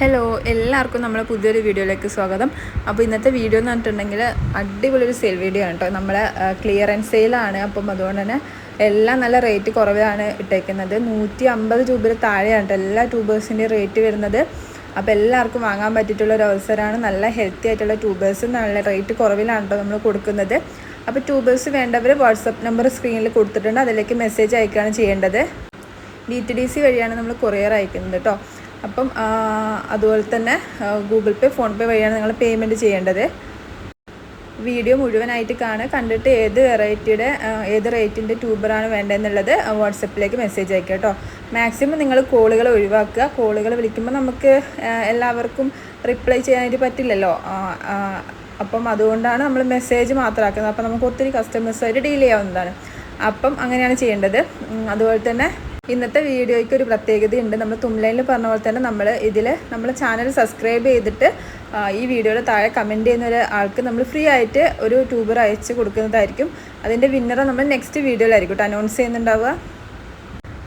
Hello എല്ലാവർക്കും നമ്മുടെ പുതിയൊരു വീഡിയോയിലേക്ക് സ്വാഗതം. അപ്പോൾ ഇന്നത്തെ വീഡിയോ എന്ന് പറഞ്ഞിട്ടുണ്ടെങ്കിൽ അടിപൊളി ഒരു സെയിൽ വീഡിയോ ആണ് കേട്ടോ. നമ്മളെ ക്ലിയറൻസ് സെയിലാണ് അപ്പം അതുകൊണ്ട് തന്നെ എല്ലാം നല്ല റേറ്റ് കുറവാണ് ഇട്ടേക്കുന്നത്. നൂറ്റി അമ്പത് രൂപയിൽ താഴെയാണ് കേട്ടോ എല്ലാ ട്യൂബേഴ്സിന്റെയും റേറ്റ് വരുന്നത്. അപ്പോൾ എല്ലാവർക്കും വാങ്ങാൻ പറ്റിയിട്ടുള്ള ഒരു അവസരമാണ്. നല്ല ഹെൽത്തി ആയിട്ടുള്ള ട്യൂബേഴ്സ് നല്ല റേറ്റ് കുറവിലാണ് കേട്ടോ നമ്മൾ കൊടുക്കുന്നത്. അപ്പോൾ ട്യൂബേഴ്സ് വേണ്ടവർ വാട്സപ്പ് നമ്പർ സ്ക്രീനിൽ കൊടുത്തിട്ടുണ്ട്. അതിലേക്ക് മെസ്സേജ് അയക്കുകയാണ് ചെയ്യേണ്ടത്. ഡി ടി ഡി സി വഴിയാണ് നമ്മൾ കൊറിയർ അയക്കുന്നത് കേട്ടോ. അപ്പം അതുപോലെ തന്നെ ഗൂഗിൾ പേ ഫോൺ പേ വഴിയാണ് നിങ്ങൾ പേയ്മെന്റ് ചെയ്യേണ്ടത്. വീഡിയോ മുഴുവനായിട്ട് കാണുക. കണ്ടിട്ട് ഏത് വെറൈറ്റിയുടെ ഏത് റേറ്റിന്റെ ട്യൂബറാണ് വേണ്ടതെന്നുള്ളത് വാട്സപ്പിലേക്ക് മെസ്സേജ് അയക്കുക കേട്ടോ. മാക്സിമം നിങ്ങൾ കോളുകൾ ഒഴിവാക്കുക. കോളുകൾ വിളിക്കുമ്പോൾ നമുക്ക് എല്ലാവർക്കും റിപ്ലൈ ചെയ്യാനായിട്ട് പറ്റില്ലല്ലോ. അപ്പം അതുകൊണ്ടാണ് നമ്മൾ മെസ്സേജ് മാത്രമാക്കുന്നത്. അപ്പം നമുക്ക് ഒത്തിരി കസ്റ്റമേഴ്സായിട്ട് ഡീൽ ചെയ്യാവുന്നതാണ്. അപ്പം അങ്ങനെയാണ് ചെയ്യേണ്ടത്. അതുപോലെ തന്നെ ഇന്നത്തെ വീഡിയോയ്ക്ക് ഒരു പ്രത്യേകതയുണ്ട്. നമ്മൾ തുംലൈനിൽ പറഞ്ഞ പോലെ തന്നെ നമ്മൾ ഇതിൽ നമ്മൾ ചാനൽ സബ്സ്ക്രൈബ് ചെയ്തിട്ട് ഈ വീഡിയോയുടെ താഴെ കമന്റ് ചെയ്യുന്ന ഒരു ആൾക്ക് നമ്മൾ ഫ്രീ ആയിട്ട് ഒരു ട്യൂബർ അയച്ച് കൊടുക്കുന്നതായിരിക്കും. അതിന്റെ വിന്നറെ നമ്മൾ നെക്സ്റ്റ് വീഡിയോയിലായിരിക്കും കേട്ടോ അനൗൺസ് ചെയ്യുന്നുണ്ടാവുക.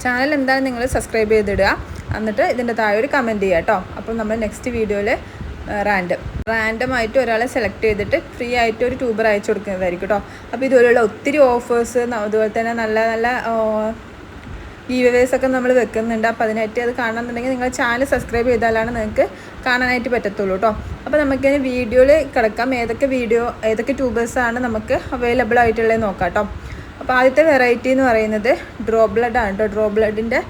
ചാനൽ എന്തായാലും നിങ്ങൾ സബ്സ്ക്രൈബ് ചെയ്തിടുക. എന്നിട്ട് ഇതിന്റെ താഴെ ഒരു കമന്റ് ചെയ്യുക കേട്ടോ. അപ്പം നമ്മൾ നെക്സ്റ്റ് വീഡിയോയിൽ റാൻഡം റാൻഡം. ആയിട്ട് ഒരാളെ സെലക്ട് ചെയ്തിട്ട് ഫ്രീ ആയിട്ട് ഒരു ട്യൂബർ അയച്ചു കൊടുക്കുന്നതായിരിക്കും കേട്ടോ. അപ്പോൾ ഇതുപോലെയുള്ള ഒത്തിരി ഓഫേഴ്സ് അതുപോലെ തന്നെ നല്ല നല്ല ഗീവേഴ്സ് ഒക്കെ നമ്മൾ വെക്കുന്നുണ്ട്. അപ്പോൾ അതിനായിട്ട് അത് കാണണമെന്നുണ്ടെങ്കിൽ നിങ്ങൾ ചാനൽ സബ്സ്ക്രൈബ് ചെയ്താലാണ് നിങ്ങൾക്ക് കാണാനായിട്ട് പറ്റത്തുള്ളൂ കേട്ടോ അപ്പോൾ നമുക്കിനി വീഡിയോയിൽ കിടക്കാം. ഏതൊക്കെ വീഡിയോ ഏതൊക്കെ ട്യൂബേഴ്സാണ് നമുക്ക് അവൈലബിൾ ആയിട്ടുള്ളത് നോക്കാം കേട്ടോ അപ്പോൾ ആദ്യത്തെ വെറൈറ്റി എന്ന് പറയുന്നത് ഡ്രോ ബ്ലഡ് ആണ് കേട്ടോ ഡ്രോ ബ്ലഡിന്റെ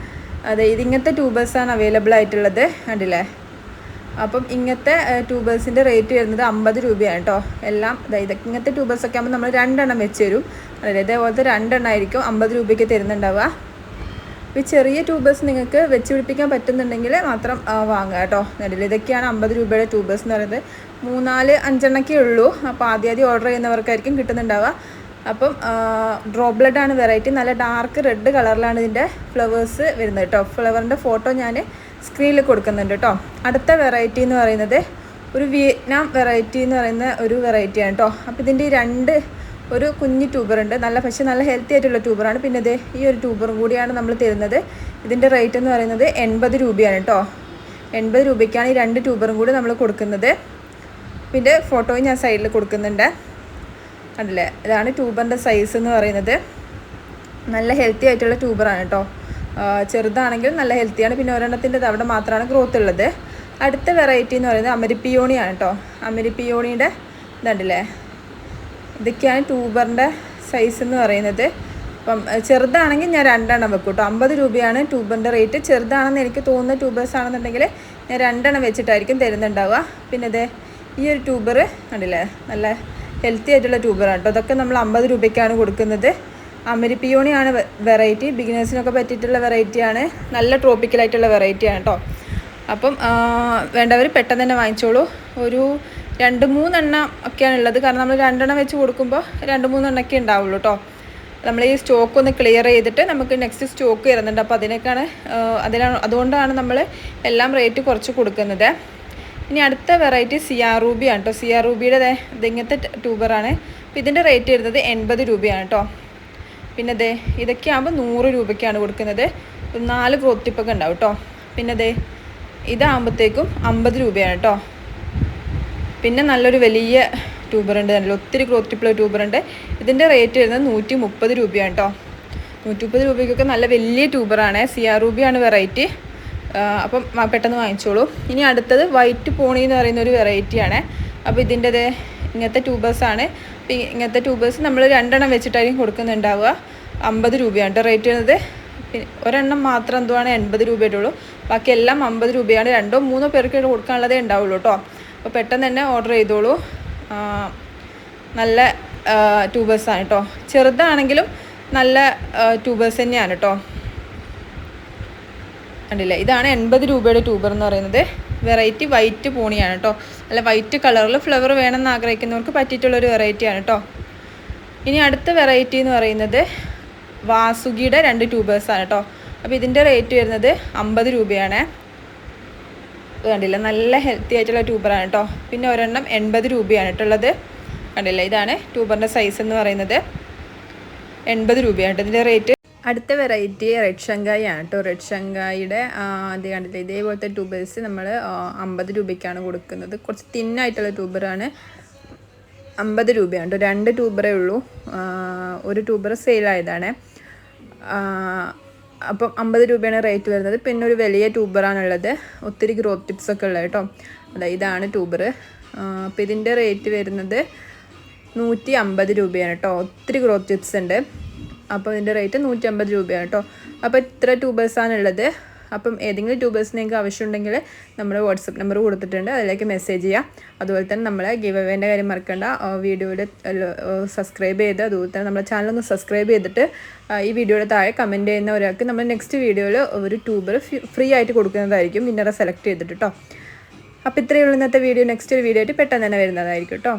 അതെ ഇതിങ്ങനത്തെ ട്യൂബേഴ്സാണ് അവൈലബിൾ ആയിട്ടുള്ളത്. കണ്ടില്ലേ? അപ്പം ഇങ്ങനത്തെ ട്യൂബേഴ്സിന്റെ റേറ്റ് വരുന്നത് അമ്പത് രൂപയാണ് കേട്ടോ എല്ലാം അതായത് ഇങ്ങനത്തെ ട്യൂബേഴ്സൊക്കെ ആകുമ്പോൾ നമ്മൾ രണ്ടെണ്ണം വെച്ച് തരും. അതായത് ഇതേപോലത്തെ രണ്ടെണ്ണം ആയിരിക്കും അമ്പത് രൂപയ്ക്ക് തരുന്നുണ്ടാവുക. ഈ ചെറിയ ട്യൂബേഴ്സ് നിങ്ങൾക്ക് വെച്ച് പിടിപ്പിക്കാൻ പറ്റുന്നുണ്ടെങ്കിൽ മാത്രം വാങ്ങുക കേട്ടോ. നെല്ലിൽ ഇതൊക്കെയാണ് അമ്പത് രൂപയുടെ ട്യൂബേഴ്സ് എന്ന് പറയുന്നത്. മൂന്നാൽ അഞ്ചെണ്ണക്കേ ഉള്ളൂ. അപ്പോൾ ആദ്യം ആദ്യം ഓർഡർ ചെയ്യുന്നവർക്കായിരിക്കും കിട്ടുന്നുണ്ടാവുക. അപ്പം ഡ്രോ ബ്ലഡ് ആണ് വെറൈറ്റി നല്ല ഡാർക്ക് റെഡ് കളറിലാണ് ഇതിന്റെ ഫ്ലവേഴ്സ് വരുന്നത് കേട്ടോ. ഫ്ലവറിന്റെ ഫോട്ടോ ഞാൻ സ്ക്രീനിൽ കൊടുക്കുന്നുണ്ട് കേട്ടോ. അടുത്ത വെറൈറ്റി എന്ന് പറയുന്നത് ഒരു വിയറ്റ്നാം വെറൈറ്റി എന്ന് പറയുന്ന ഒരു വെറൈറ്റിയാണ് കേട്ടോ. അപ്പോൾ ഇതിന്റെ രണ്ട് ഒരു കുഞ്ഞു ട്യൂബർ ഉണ്ട് നല്ല പക്ഷേ നല്ല ഹെൽത്തി ആയിട്ടുള്ള ട്യൂബറാണ്. പിന്നെ ഇത് ഈ ഒരു ട്യൂബറും കൂടിയാണ് നമ്മൾ തരുന്നത്. ഇതിന്റെ റേറ്റ് എന്ന് പറയുന്നത് എൺപത് രൂപയാണ് കേട്ടോ. എൺപത് രൂപയ്ക്കാണ് ഈ രണ്ട് ട്യൂബറും കൂടി നമ്മൾ കൊടുക്കുന്നത്. പിന്നെ ഫോട്ടോയും ഞാൻ സൈഡിൽ കൊടുക്കുന്നുണ്ട്. കണ്ടില്ലേ? ഇതാണ് ട്യൂബറിന്റെ സൈസ് എന്ന് പറയുന്നത്. നല്ല ഹെൽത്തി ആയിട്ടുള്ള ട്യൂബറാണ് കേട്ടോ. ചെറുതാണെങ്കിലും നല്ല ഹെൽത്തിയാണ് പിന്നെ ഒരെണ്ണത്തിന്റെ അവിടെ മാത്രമാണ് ഗ്രോത്ത് ഉള്ളത്. അടുത്ത വെറൈറ്റി എന്ന് പറയുന്നത് അമരിപ്പിയോണിയാണ് കേട്ടോ. അമരിപ്പിയോണിയുടെ ഇതുണ്ടല്ലേ? ഇതൊക്കെയാണ് ട്യൂബറിന്റെ സൈസ് എന്ന് പറയുന്നത്. അപ്പം ചെറുതാണെങ്കിൽ ഞാൻ രണ്ടെണ്ണം വെക്കും കേട്ടോ അമ്പത് രൂപയാണ് ട്യൂബറിന്റെ റേറ്റ് ചെറുതാണെന്ന് എനിക്ക് തോന്നുന്ന ട്യൂബേഴ്സ് ആണെന്നുണ്ടെങ്കിൽ ഞാൻ രണ്ടെണ്ണം വെച്ചിട്ടായിരിക്കും തരുന്നുണ്ടാവുക. പിന്നെ ഇത് ഈ ഒരു ട്യൂബർ കണ്ടില്ലേ? നല്ല ഹെൽത്തി ആയിട്ടുള്ള ട്യൂബറാണ് കേട്ടോ അതൊക്കെ നമ്മൾ അമ്പത് രൂപയ്ക്കാണ് കൊടുക്കുന്നത്. അമരിപ്പിയോണിയാണ് വെറൈറ്റി ബിഗിനേഴ്സിനൊക്കെ പറ്റിയിട്ടുള്ള വെറൈറ്റിയാണ് നല്ല ട്രോപ്പിക്കലായിട്ടുള്ള വെറൈറ്റിയാണ് കേട്ടോ അപ്പം വേണ്ടവർ പെട്ടെന്ന് തന്നെ വാങ്ങിച്ചോളൂ. ഒരു രണ്ട് മൂന്നെണ്ണം ഒക്കെയാണ് ഉള്ളത്. കാരണം നമ്മൾ രണ്ടെണ്ണം വെച്ച് കൊടുക്കുമ്പോൾ രണ്ട് മൂന്നെണ്ണമൊക്കെ ഉണ്ടാവുള്ളൂ കേട്ടോ നമ്മൾ ഈ സ്റ്റോക്ക് ഒന്ന് ക്ലിയർ ചെയ്തിട്ട് നമുക്ക് നെക്സ്റ്റ് സ്റ്റോക്ക് വരുന്നുണ്ട്. അപ്പോൾ അതിനൊക്കെയാണ് അതിനാണ് അതുകൊണ്ടാണ് നമ്മൾ എല്ലാം റേറ്റ് കുറച്ച് കൊടുക്കുന്നത്. ഇനി അടുത്ത വെറൈറ്റി സിയാ റൂബിയാണ് കേട്ടോ സിയാ റൂബിയുടെ ഇതിങ്ങനത്തെ ഇത് ട്യൂബറാണ് അപ്പോൾ ഇതിന്റെ റേറ്റ് വരുന്നത് എൺപത് രൂപയാണ് കേട്ടോ പിന്നെ ദേ ഇതൊക്കെ ആകുമ്പോൾ നൂറ് രൂപയ്ക്കാണ് കൊടുക്കുന്നത്. നാല് ഗ്രോത്ത് ടിപ്പൊക്കെ ഉണ്ടാവും കേട്ടോ പിന്നെ ദേ ഇതാകുമ്പോഴത്തേക്കും അമ്പത് രൂപയാണ് കേട്ടോ പിന്നെ നല്ലൊരു വലിയ ട്യൂബർ ഉണ്ട്. നല്ല ഒത്തിരി ഗ്രോത്ത് ട്യൂബറുണ്ട് ഇതിന്റെ റേറ്റ് വരുന്നത് നൂറ്റി മുപ്പത് രൂപയാണ് കേട്ടോ നൂറ്റി മുപ്പത് രൂപയ്ക്കൊക്കെ നല്ല വലിയ ട്യൂബറാണ് സി ആർ രൂപയാണ് വെറൈറ്റി അപ്പം പെട്ടെന്ന് വാങ്ങിച്ചോളൂ. ഇനി അടുത്തത് വൈറ്റ് പോണി എന്ന് പറയുന്ന ഒരു വെറൈറ്റിയാണ് അപ്പോൾ ഇതിന്റെത് ഇങ്ങനത്തെ ട്യൂബേഴ്സാണ് അപ്പോൾ ഇങ്ങനത്തെ ട്യൂബേഴ്സ് നമ്മൾ രണ്ടെണ്ണം വെച്ചിട്ടായിരിക്കും കൊടുക്കുന്നുണ്ടാവുക. അമ്പത് രൂപയാണ് റേറ്റ് വരുന്നത്. ഒരെണ്ണം മാത്രം എന്തുവാണ്? എൺപത് രൂപയായിട്ടുള്ളൂ ബാക്കി എല്ലാം അമ്പത് രൂപയാണ്. രണ്ടോ മൂന്നോ പേർക്ക് കൊടുക്കാനുള്ളതേ ഉണ്ടാവുള്ളൂ കേട്ടോ അപ്പോൾ പെട്ടെന്ന് തന്നെ ഓർഡർ ചെയ്തോളൂ. നല്ല ട്യൂബേഴ്സാണ് കേട്ടോ ചെറുതാണെങ്കിലും നല്ല ട്യൂബേഴ്സ് തന്നെയാണ് കേട്ടോ കണ്ടില്ലേ? ഇതാണ് എൺപത് രൂപയുടെ ട്യൂബർ എന്ന് പറയുന്നത്. വെറൈറ്റി വൈറ്റ് പോണിയാണ് കേട്ടോ അല്ല വൈറ്റ് കളറിൽ ഫ്ലവർ വേണമെന്ന് ആഗ്രഹിക്കുന്നവർക്ക് പറ്റിയിട്ടുള്ളൊരു വെറൈറ്റിയാണ് കേട്ടോ ഇനി അടുത്ത വെറൈറ്റി എന്ന് പറയുന്നത് വാസുകിയുടെ രണ്ട് ട്യൂബേഴ്സാണ് കേട്ടോ അപ്പോൾ ഇതിന്റെ റേറ്റ് വരുന്നത് അമ്പത് രൂപയാണ്. കണ്ടില്ല? നല്ല ഹെൽത്തി ആയിട്ടുള്ള ട്യൂബറാണ് കേട്ടോ പിന്നെ ഒരെണ്ണം എൺപത് രൂപയാണ് കേട്ടുള്ളത് കണ്ടില്ല? ഇതാണ് ട്യൂബറിന്റെ സൈസ് എന്ന് പറയുന്നത്. എൺപത് രൂപയാണ് കേട്ടോ ഇതിന്റെ റേറ്റ് അടുത്ത വെറൈറ്റി റെഡ് ഷങ്കായി ആണ് കേട്ടോ റെഡ് ഷങ്കായിയുടെ അത് കണ്ടില്ല? ഇതേപോലത്തെ ട്യൂബേഴ്സ് നമ്മൾ അമ്പത് രൂപയ്ക്കാണ് കൊടുക്കുന്നത്. കുറച്ച് തിന്നായിട്ടുള്ള ട്യൂബറാണ് അമ്പത് രൂപയാണ് കേട്ടോ രണ്ട് ട്യൂബറേ ഉള്ളൂ. ഒരു ട്യൂബർ സെയിലായതാണ് അപ്പം അമ്പത് രൂപയാണ് റേറ്റ് വരുന്നത്. പിന്നെ ഒരു വലിയ ട്യൂബറാണുള്ളത് ഒത്തിരി ഗ്രോത്ത് ടിപ്സ് ഒക്കെ ഉള്ളത് കേട്ടോ. അതാ ഇതാണ് ട്യൂബർ അപ്പോൾ ഇതിന്റെ റേറ്റ് വരുന്നത് നൂറ്റി അമ്പത് രൂപയാണ് കേട്ടോ. ഒത്തിരി ഗ്രോത്ത് ടിപ്സ് ഉണ്ട്. അപ്പോൾ ഇതിന്റെ റേറ്റ് നൂറ്റി അമ്പത് രൂപയാണ് കേട്ടോ. അപ്പോൾ ഇത്ര ട്യൂബേഴ്സാണ് ഉള്ളത് അപ്പം ഏതെങ്കിലും ട്യൂബേഴ്സ് ആവശ്യമുണ്ടെങ്കിൽ നമ്മുടെ വാട്സപ്പ് നമ്പർ കൊടുത്തിട്ടുണ്ട്. അതിലേക്ക് മെസ്സേജ് ചെയ്യാം. അതുപോലെ തന്നെ നമ്മളെ ഗിവ് അവേന്റെ കാര്യം മറക്കണ്ട. വീഡിയോയുടെ സബ്സ്ക്രൈബ് ചെയ്ത് അതുപോലെ തന്നെ നമ്മുടെ ചാനൽ ഒന്ന് സബ്സ്ക്രൈബ് ചെയ്തിട്ട് ഈ വീഡിയോയുടെ താഴെ കമന്റ് ചെയ്യുന്ന ഒരാൾക്ക് നമ്മൾ നെക്സ്റ്റ് വീഡിയോയിൽ ഒരു ട്യൂബർ ഫ്രീ ആയിട്ട് കൊടുക്കുന്നതായിരിക്കും. വിന്നറെ സെലക്ട് ചെയ്തിട്ട് കേട്ടോ അപ്പോൾ ഇത്രയേ ഉള്ളൂ ഇന്നത്തെ വീഡിയോ. നെക്സ്റ്റ് ഒരു വീഡിയോ ആയിട്ട് പെട്ടെന്ന് തന്നെ വരുന്നതായിരിക്കും കേട്ടോ